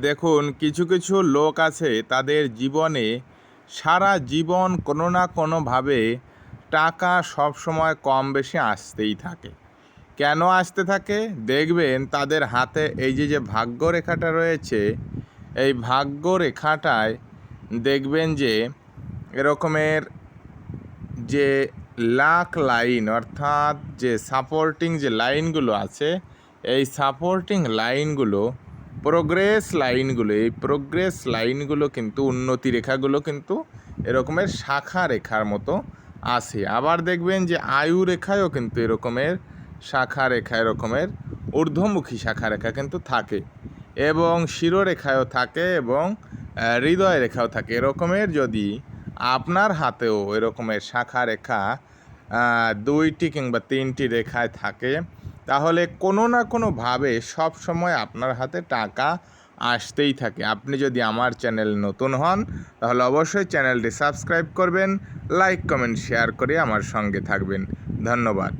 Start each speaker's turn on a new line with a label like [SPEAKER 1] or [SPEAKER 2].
[SPEAKER 1] দেখুন, কিছু কিছু লোক আছে, তাদের জীবনে সারা জীবন কোনো না কোনোভাবে টাকা সব সময় কম বেশি আসতেই থাকে। কেন আসতে থাকে? দেখবেন তাদের হাতে এই যে যে ভাগ্য রেখাটা রয়েছে, এই ভাগ্য রেখাটায় দেখবেন যে, এরকমের যে লাক লাইন, অর্থাৎ যে সাপোর্টিং যে লাইনগুলো আছে, এই সাপোর্টিং লাইনগুলো প্রোগ্রেস লাইনগুলো এই প্রোগ্রেস লাইনগুলো কিন্তু, উন্নতি রেখাগুলো কিন্তু এরকমের শাখা রেখার মতো আসে আবার দেখবেন যে আয়ু রেখায়ও কিন্তু এরকমের শাখা রেখা, এরকমের ঊর্ধ্বমুখী শাখা রেখা কিন্তু থাকে এবং শিরোরেখায়ও থাকে এবং হৃদয় রেখাও থাকে। এরকমের যদি আপনার হাতেও এরকমের শাখা রেখা দুইটি কিংবা তিনটি রেখায় থাকে তাহলে কোনো না কোনোভাবে সব সময় আপনার হাতে টাকা আসতেই থাকে। আপনি যদি আমার চ্যানেল নতুন হন, তাহলে অবশ্যই চ্যানেলটি সাবস্ক্রাইব করবেন, লাইক, কমেন্ট, শেয়ার করে আমার সঙ্গে থাকবেন। ধন্যবাদ।